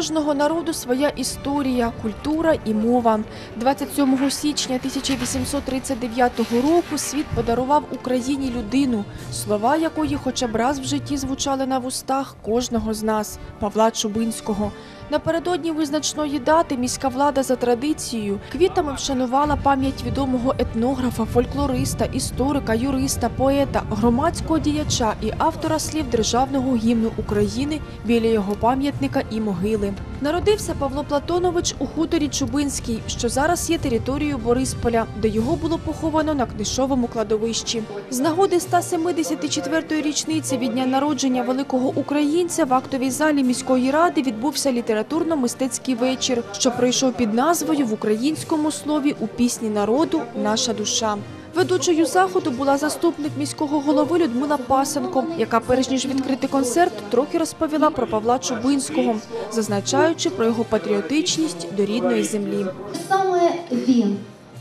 кожного народу своя історія, культура і мова. 27 січня 1839 року світ подарував Україні людину, слова якої хоча б раз в житті звучали на вустах кожного з нас Павла Чубинського. Напередодні визначної дати міська влада за традицією квітами вшанувала пам'ять відомого етнографа, фольклориста, історика, юриста, поета, громадського діяча і автора слів державного гімну України біля його пам'ятника і могили. Народився Павло Платонович у хуторі Чубинський, що зараз є територією Борисполя, де його було поховано на книжовому кладовищі. З нагоди 174-ї річниці від дня народження великого українця в актовій залі міської ради відбувся літературно-мистецький вечір, що пройшов під назвою в українському слові у пісні народу Наша душа. Ведучою заходу була заступник міського голови Людмила Пасенко, яка перш ніж відкрити концерт, трохи розповіла про Павла Чубинського, зазначаючи про його патріотичність до рідної землі. Саме він,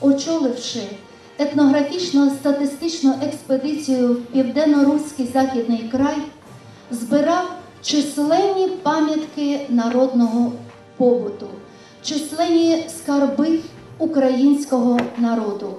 очоливши етнографічно-статистичну експедицію в південно-руський західний край, збирав численні пам'ятки народного побуту, численні скарби українського народу,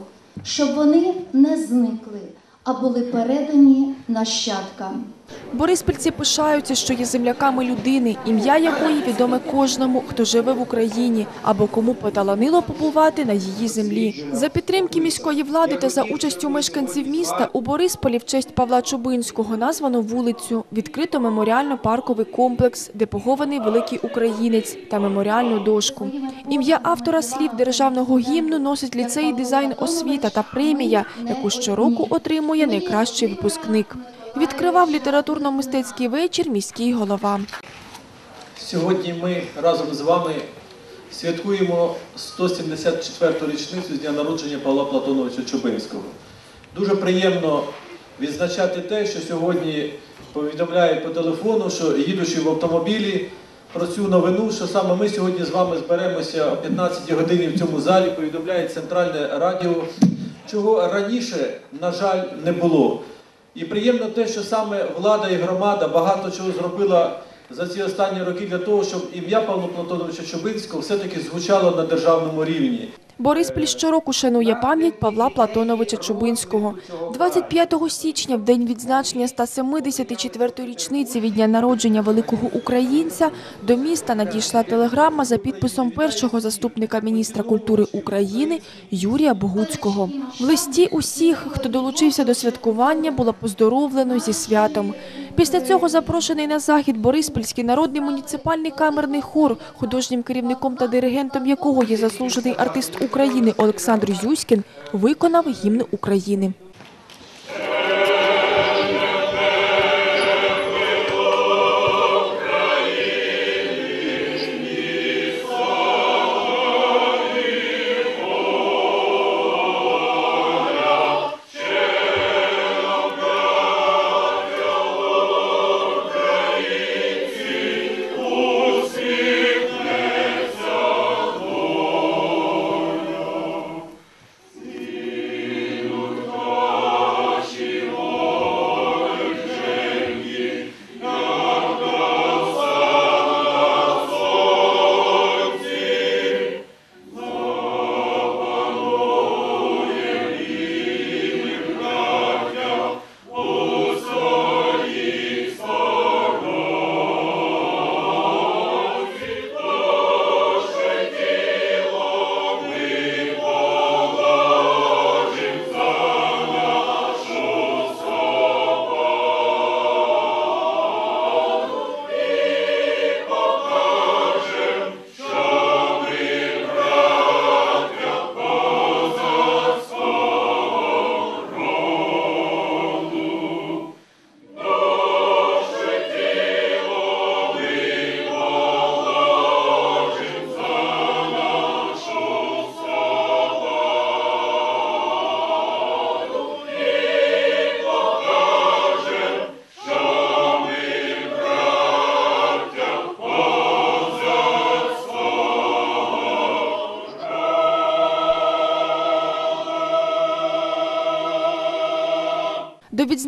щоб вони не зникли, а були передані нащадкам. Бориспільці пишаються, що є земляками людини, ім'я якої відоме кожному, хто живе в Україні або кому поталанило побувати на її землі. За підтримки міської влади та за участю мешканців міста у Борисполі в честь Павла Чубинського названо вулицю, відкрито меморіально-парковий комплекс, де похований великий українець та меморіальну дошку. Ім'я автора слів державного гімну носить ліцей дизайн освіта та премія, яку щороку отримує найкращий випускник. Відкривав літературно-мистецький вечір міський голова. Сьогодні ми разом з вами святкуємо 174-ту річницю з дня народження Павла Платоновича Чубинського. Дуже приємно відзначати те, що сьогодні повідомляють по телефону, що їдучи в автомобілі про цю новину, що саме ми сьогодні з вами зберемося о 15 годині в цьому залі, повідомляє центральне радіо, чого раніше, на жаль, не було. І приємно те, що саме влада і громада багато чого зробила за ці останні роки для того, щоб ім'я Павла Платоновича Чубинського все-таки звучало на державному рівні. Бориспіль щороку шанує пам'ять Павла Платоновича Чубинського. 25 січня, в день відзначення 174-ї річниці від дня народження великого українця, до міста надійшла телеграма за підписом першого заступника міністра культури України Юрія Богуцького. В листі усіх, хто долучився до святкування, було поздоровлено зі святом. Після цього запрошений на захід Бориспільський народний муніципальний камерний хор, художнім керівником та диригентом якого є заслужений артист України Олександр Зюськін, виконав гімн України.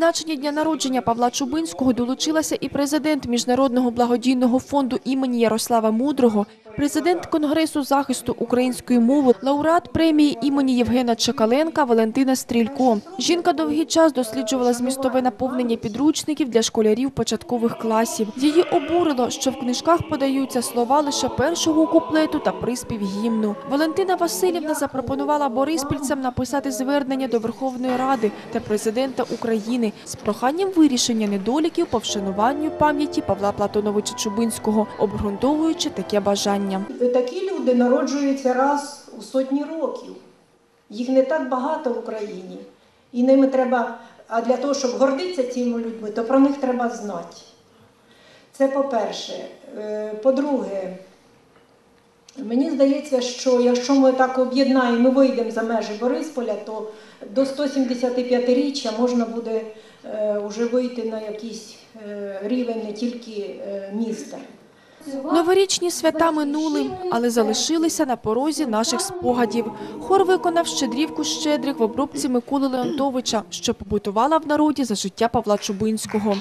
Відзначення дня народження Павла Чубинського долучилася і президент Міжнародного благодійного фонду імені Ярослава Мудрого, президент Конгресу захисту української мови, лауреат премії імені Євгена Чекаленка Валентина Стрілько. Жінка довгий час досліджувала змістове наповнення підручників для школярів початкових класів. Її обурило, що в книжках подаються слова лише першого куплету та приспів гімну. Валентина Васильівна запропонувала бориспільцям написати звернення до Верховної Ради та президента України з проханням вирішення недоліків по вшануванню пам'яті Павла Платоновича Чубинського, обґрунтовуючи таке бажання. Такі люди народжуються раз у сотні років. Їх не так багато в Україні. І ними треба, а для того, щоб гордитися цими людьми, то про них треба знати. Це по-перше. Е, По-друге, мені здається, що якщо ми так об'єднаємо і вийдемо за межі Борисполя, то до 175-річчя можна буде е, вже вийти на якийсь е, рівень не тільки е, міста. Новорічні свята минули, але залишилися на порозі наших спогадів. Хор виконав щедрівку щедрих в обробці Миколи Леонтовича, що побутувала в народі за життя Павла Чубинського.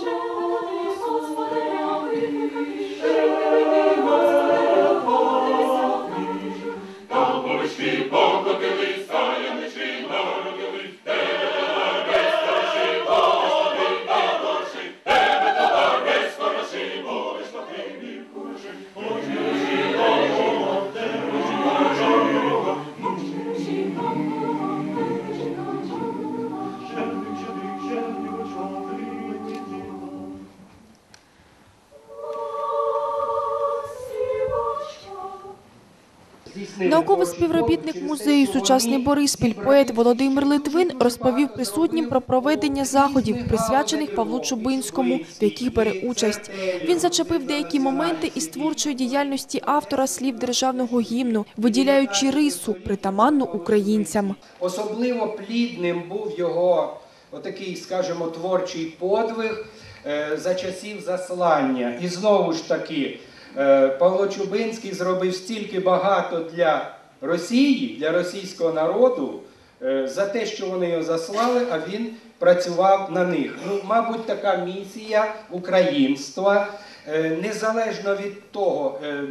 shall Науковий співробітник музею Сучасний Бориспіль, поет Володимир Литвин розповів присутнім про проведення заходів, присвячених Павлу Чубинському, в яких бере участь. Він зачепив деякі моменти із творчої діяльності автора слів державного гімну, виділяючи рису, притаманну українцям. Особливо плідним був його отакий, скажімо, творчий подвиг е, за часів заслання. І знову ж таки, Павло Чубинський зробив стільки багато для Росії, для російського народу, е, за те, що вони його заслали, а він працював на них. Ну, мабуть, така місія українства, е, незалежно від того, е,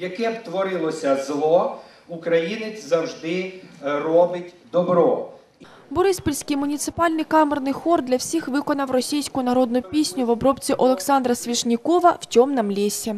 яке б творилося зло, українець завжди е, робить добро. Бориспільський муніципальний камерний хор для всіх виконав російську народну пісню в обробці Олександра Свішнікова «В темном лісі».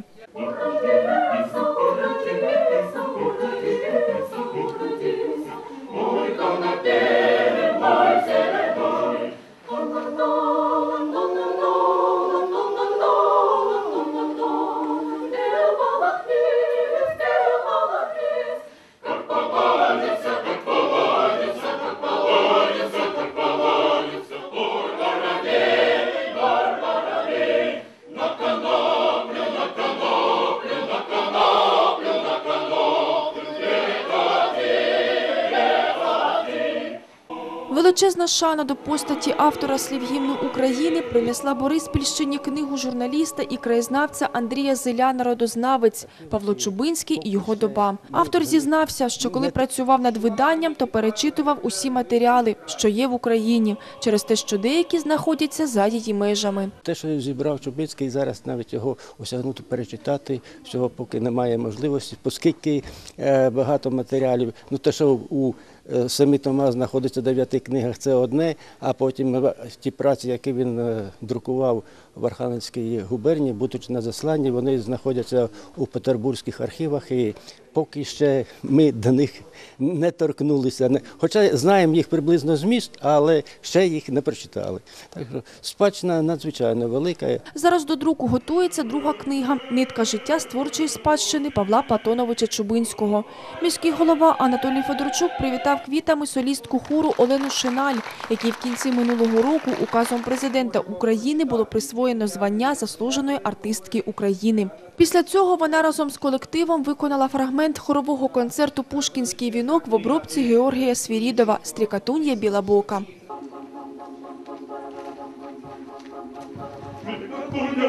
Величезна шана до постаті автора слів гімну України принесла Бориспільщині книгу журналіста і краєзнавця Андрія Зиля «Народознавець» Павло Чубинський і його доба. Автор зізнався, що коли працював над виданням, то перечитував усі матеріали, що є в Україні, через те, що деякі знаходяться за її межами. Те, що зібрав Чубицький, зараз навіть його осягнути, перечитати, всього поки немає можливості, оскільки е, багато матеріалів, ну те, що у самі тома знаходиться в дев'яти книгах, це одне, а потім е, ті праці, які він е, друкував в Архангельській губернії, будучи на засланні, вони знаходяться у петербурзьких архівах і поки ще ми до них не торкнулися. Хоча знаємо їх приблизно зміст, але ще їх не прочитали. Так що спадщина надзвичайно велика. Зараз до друку готується друга книга Нитка життя з творчої спадщини Павла Платоновича Чубинського. Міський голова Анатолій Федорчук привітав квітами солістку хору Олену Шиналь, якій в кінці минулого року указом президента України було присвоєно звання заслуженої артистки України. Після цього вона разом з колективом виконала фрагмент хорового концерту Пушкінський вінок в обробці Георгія Свірідова Стрікатун'я Білабока. Куня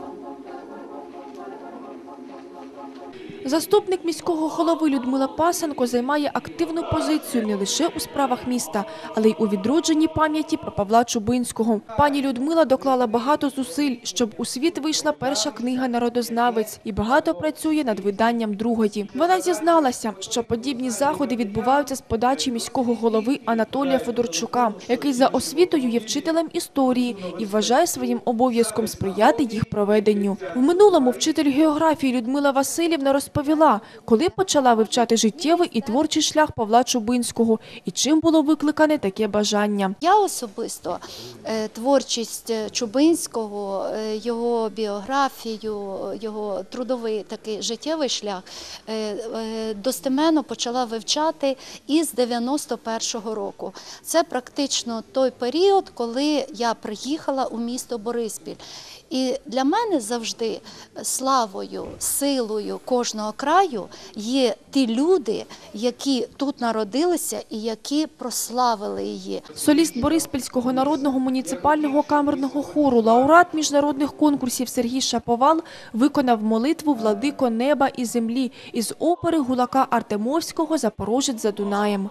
Thank you. Заступник міського голови Людмила Пасенко займає активну позицію не лише у справах міста, але й у відродженні пам'яті про Павла Чубинського. Пані Людмила доклала багато зусиль, щоб у світ вийшла перша книга Народознавець і багато працює над виданням другої. Вона зізналася, що подібні заходи відбуваються з подачі міського голови Анатолія Федорчука, який за освітою є вчителем історії і вважає своїм обов'язком сприяти їх проведенню. В минулому вчитель географії Людмила Васильівна розповіла, коли почала вивчати життєвий і творчий шлях Павла Чубинського і чим було викликане таке бажання. Я особисто е, творчість е, Чубинського, е, його біографію, його трудовий такий життєвий шлях достеменно почала вивчати із 91-го року. Це практично той період, коли я приїхала у місто Бориспіль. І для мене завжди славою, силою кожного краю є ті люди, які тут народилися і які прославили її. Соліст Бориспільського народного муніципального камерного хору, лауреат міжнародних конкурсів Сергій Шаповал виконав молитву «Владико неба і землі» із опери Гулака Артемовського «Запорожець за Дунаєм».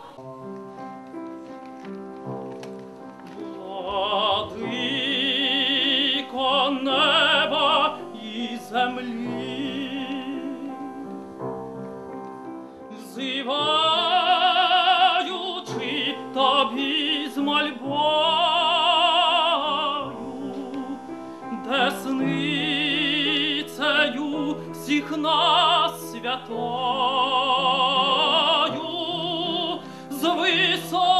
Нас святою, з висот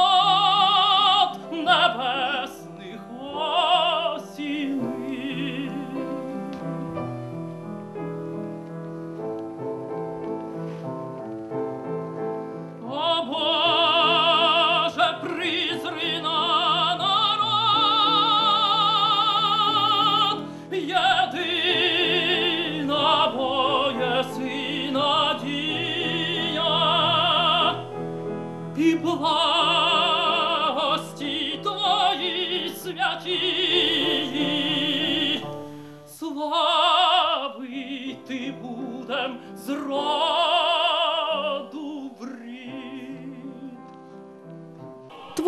святії, слави ти будем зробити.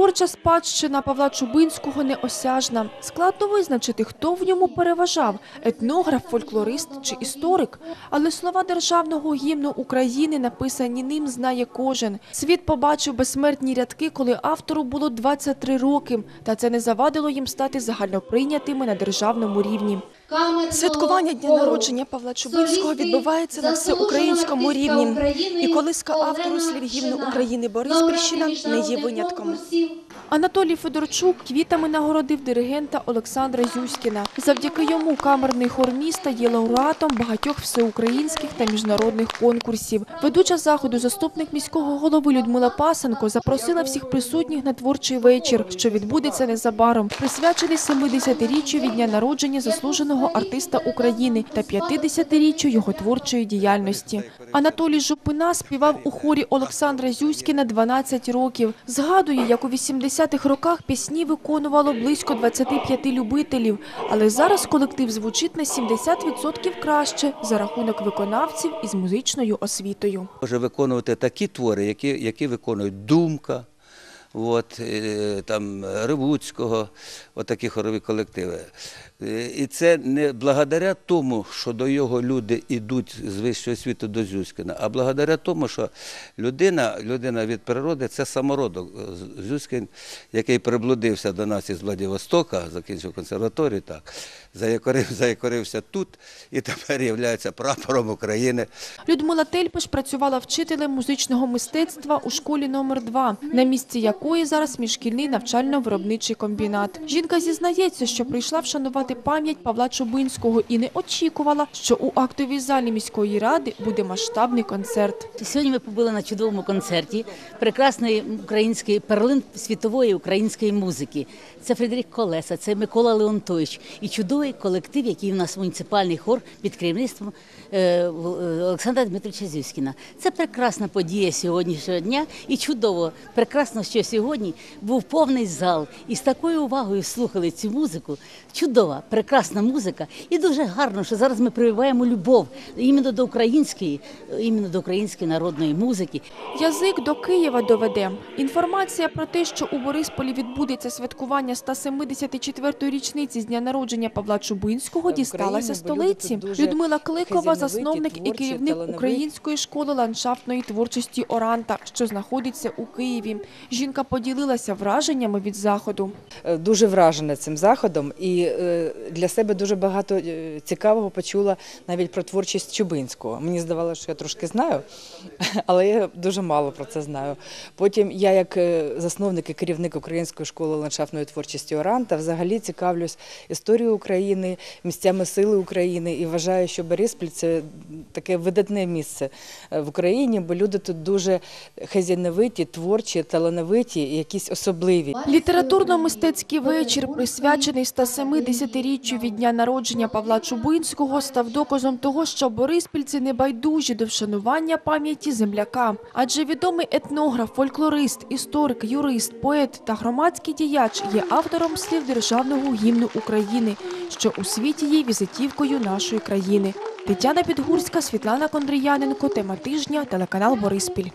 Творча спадщина Павла Чубинського неосяжна. Складно визначити, хто в ньому переважав – етнограф, фольклорист чи історик. Але слова державного гімну України, написані ним, знає кожен. Світ побачив безсмертні рядки, коли автору було 23 роки. Та це не завадило їм стати загальноприйнятими на державному рівні. Святкування дня народження Павла Чубинського відбувається на всеукраїнському рівні. І колиска автору слів гімну України Бориспільщина не є винятком. Анатолій Федорчук квітами нагородив диригента Олександра Зюськіна. Завдяки йому камерний хор міста є лауреатом багатьох всеукраїнських та міжнародних конкурсів. Ведуча заходу, заступник міського голови Людмила Пасенко запросила всіх присутніх на творчий вечір, що відбудеться незабаром, присвячений 70-річчю від дня народження заслуженого артиста України та 50-річчю його творчої діяльності. Анатолій Жупина співав у хорі Олександра Зюськіна 12 років. Згадує, як у 80-х роках пісні виконувало близько 25 любителів, але зараз колектив звучить на 70% краще за рахунок виконавців із музичною освітою. може виконувати такі твори, які, які виконують Думка, от, е, там, Ревуцького, от хорові колективи. Е, І це не благодаря тому, що до його люди йдуть з вищого світу до Зюськіна, а благодаря тому, що людина, людина від природи це самородок. Зюськін, який приблудився до нас із Владивостока, закінчив консерваторію, так, заякорив, заякорився тут і тепер є прапором України. Людмила Тельпиш працювала вчителем музичного мистецтва у школі номер 2 на місці якої зараз міжшкільний навчально-виробничий комбінат. Жінка зізнається, що прийшла вшанувати пам'ять Павла Чубинського і не очікувала, що у актовій залі міської ради буде масштабний концерт. Сьогодні ми побули на чудовому концерті прекрасної української перлин світової української музики. Це Фредерік Колеса, це Микола Леонтович і чудовий колектив, який у нас муніципальний хор під керівництвом е, е, Олександра Дмитровича Зюськіна. Це прекрасна подія сьогоднішнього дня і чудово, прекрасно, що сьогодні був повний зал і з такою увагою слухали цю музику. Чудова, прекрасна музика, і дуже гарно, що зараз ми прививаємо любов іменно до української, іменно до української народної музики. Язик до Києва доведе. Інформація про те, що у Борисполі відбудеться святкування 174-ї річниці з дня народження Павла Чубинського, дісталася столиці. Людмила Кликова, засновник і керівник Української школи ландшафтної творчості Оранта, що знаходиться у Києві. Жінка поділилася враженнями від заходу. Е, дуже вражена цим заходом і е, для себе дуже багато е, цікавого почула навіть про творчість Чубинського. Мені здавалося, що я трошки знаю, але я дуже мало про це знаю. Потім я, як е, засновник і керівник Української школи ландшафтної творчості Оранта, взагалі цікавлюсь історією України, місцями сили України і вважаю, що Бориспіль це таке видатне місце е, в Україні, бо люди тут дуже хазяйновиті, творчі, талановиті якісь особливі. Літературно-мистецький вечір, присвячений 170-річчю від дня народження Павла Чубинського, став доказом того, що бориспільці не байдужі до вшанування пам'яті земляка. Адже відомий етнограф, фольклорист, історик, юрист, поет та громадський діяч є автором слів державного гімну України, що у світі є візитівкою нашої країни. Тетяна Підгурська, Світлана Кондріяненко, тема тижня, телеканал Бориспіль.